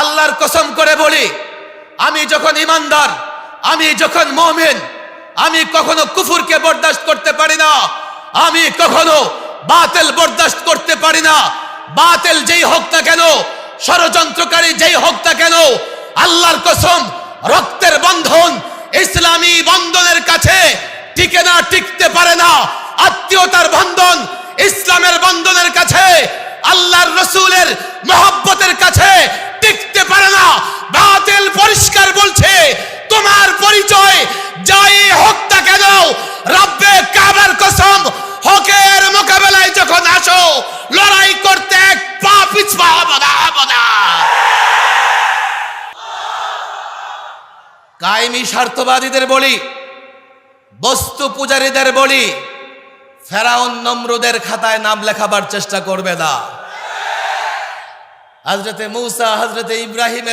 আল্লাহর কসম করে বলি, আমি যখন ইমানদার, আমি যখন মোমেন, আমি কখনো কুফুরকে বরদাস্ত করতে পারি না, আমি কখনো বাতেল বরদাস্ত করতে পারি না, বাতেল যেই হোক না কেন, ষড়যন্ত্রকারী যেই হোক না কেন, আল্লাহর কসম রক্তের বন্ধন ইসলামী বন্ধনের কাছে টিকে না, টিকতে পারে না, আত্মীয়তার বন্ধন ইসলামের বন্ধনের কাছে, আল্লাহর রসুলের মহব্বতের কায়েমি স্বার্থবাদীদের বলি, বস্তু পূজারীদের বলি, ফেরাউন নমরুদের খাতায় নাম লেখাবার চেষ্টা করবে না। হজরতে মৌসা হজরতে ইব্রাহিমের